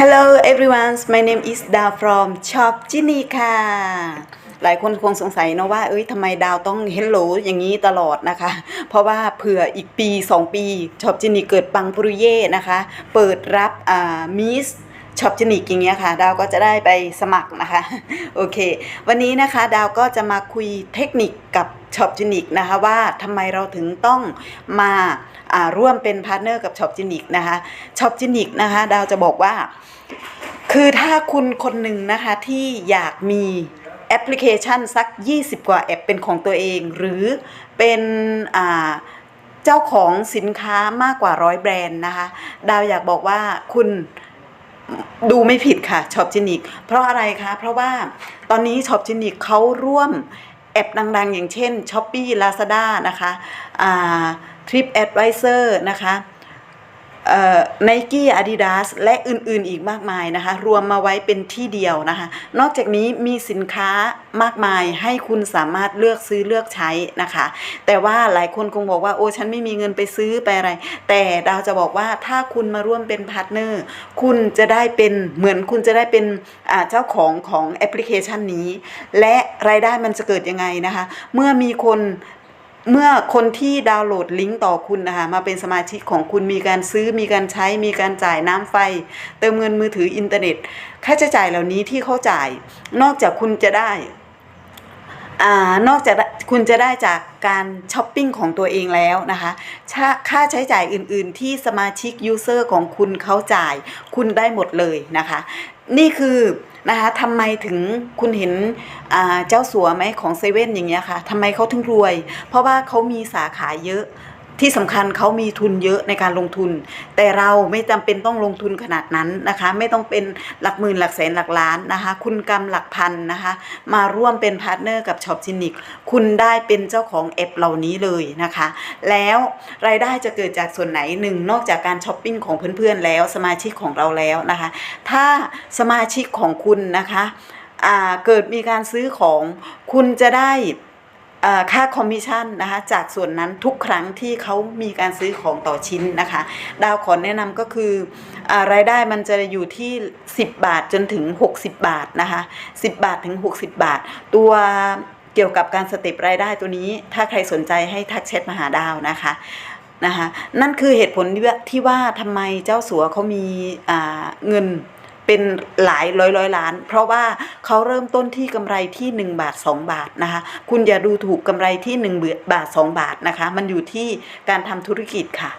Hello everyone my name is Dao from Shop Ginny ค่ะ หลายคนคงสงสัยเนอะว่า เอ้ยทำไมดาวต้อง Hello อย่างนี้ตลอดนะคะ เพราะว่าเผื่ออีกปี 2 ปีช็อปจินิเกิดปังปรุเย่นะคะ เปิดรับอ่ามิสช็อปจินิกอย่างเงี้ยค่ะ ดาวก็จะได้ไปสมัครนะคะ โอเค วันนี้นะคะ ดาวก็จะมาคุยเทคนิคกับ ช็อปจินิกนะคะว่าทำไมเราถึงต้องมาร่วมเป็นพาร์ทเนอร์กับช็อปจินิกนะคะช็อปจินิกนะคะดาวจะบอกว่า คือถ้าคุณคนหนึ่งนะคะที่อยากมีแอปพลิเคชันสัก 20 กว่าแอปเป็นของตัวเอง หรือเป็นเจ้าของสินค้ามากกว่าร้อยแบรนด์นะคะดาวอยากบอกว่าคุณดูไม่ผิดค่ะช็อปจินิก เพราะอะไรคะ เพราะว่าตอนนี้ช็อปจินิกเขาร่วม แอปดังๆ อย่างเช่น s h อ p e e Lazada นะคะ Trip Advisor นะคะ ไนกี้อาดิดาสและอื่นๆอีกมากมายนะคะ รวมมาไว้เป็นที่เดียวนะคะ นอกจากนี้มีสินค้ามากมายให้คุณสามารถเลือกซื้อเลือกใช้นะคะ แต่ว่าหลายคนคงบอกว่าโอ้ฉันไม่มีเงินไปซื้อไปอะไร แต่ดาวจะบอกว่าถ้าคุณมาร่วมเป็นพาร์ทเนอร์คุณจะได้เป็นเหมือนคุณจะได้เป็นเจ้าของของแอปพลิเคชันนี้ และรายได้มันจะเกิดยังไงนะคะ เมื่อมีคน เมื่อคนที่ดาวน์โหลดลิงก์ต่อคุณนะคะมาเป็นสมาชิกของคุณมีการซื้อมีการใช้มีการจ่ายน้ำไฟ เติมเงินมือถืออินเทอร์เน็ต ค่าใช้จ่ายเหล่านี้ที่เขาจ่าย นอกจากคุณจะได้อ่านอกจาก คุณจะได้จากการช้อปปิ้งของตัวเองแล้วนะคะค่าใช้จ่ายอื่นๆ ที่สมาชิกยูเซอร์ของคุณเขาจ่าย คุณได้หมดเลยนะคะ นี่คือนะคะทำไมถึงคุณเห็นเจ้าสัวไหมของเซเว่นอย่างเงี้ยค่ะทำไมเขาถึงรวย เพราะว่าเขามีสาขาเยอะ ที่สำคัญเขามีทุนเยอะในการลงทุน แต่เราไม่จำเป็นต้องลงทุนขนาดนั้นนะคะ ไม่ต้องเป็นหลักหมื่นหลักแสนหลักล้านนะคะ คุณกำหลักพันนะคะ มาร่วมเป็นพาร์ทเนอร์กับช็อปจินิกคุณได้เป็นเจ้าของแอปเหล่านี้เลยนะคะ แล้วรายได้จะเกิดจากส่วนไหนหนึ่งนอกจากการช้อปปิ้งของเพื่อนๆแล้วสมาชิกของเราแล้วนะคะ ถ้าสมาชิกของคุณนะคะเกิดมีการซื้อของคุณจะได้ ค่าคอมมิชชั่นนะคะจากส่วนนั้นทุกครั้งที่เขามีการซื้อของต่อชิ้นนะคะ ดาวขอแนะนำก็คืออรายได้มันจะอยู่ที่ 10 บาทจนถึง 60 บาทนะคะ 10 บาทถึง 60 บาท ตัวเกี่ยวกับการสเต็ปรายได้ตัวนี้ ถ้าใครสนใจให้ทักแชทมาหาดาวนะคะนะคะนั่นคือเหตุผลที่ว่าที่ว่าทำไมเจ้าสัวเขามีเงิน เป็นหลายร้อยร้อยล้าน เพราะว่าเขาเริ่มต้นที่กำไรที่ 1 บาท 2 บาทนะคะคุณอย่าดูถูกกำไรที่ 1 บาท 2 บาทนะคะ มันอยู่ที่การทำธุรกิจค่ะ